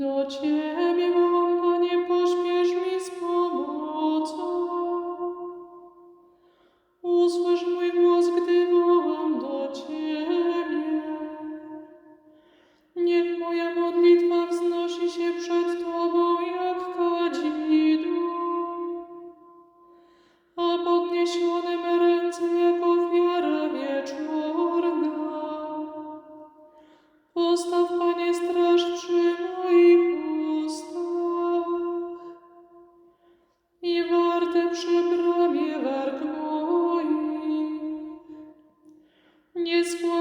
Do Ciebie wołam, Panie, pośpiesz mi z pomocą. Usłysz mój głos, gdy wołam do Ciebie. Niech moja затопши брови в аркбой. Не сквозь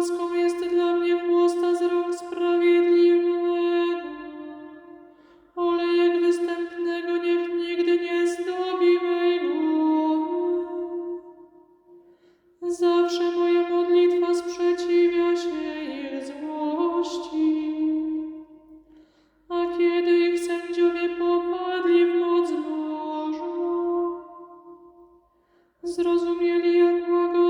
Łaską jest dla mnie chłosta z rąk sprawiedliwego. Olejek występnego niech nigdy nie zdobi mej głowy. Zawsze moja modlitwa sprzeciwia się ich złości. A kiedy ich sędziowie popadli w moc Bożą, zrozumieli, jak łagodne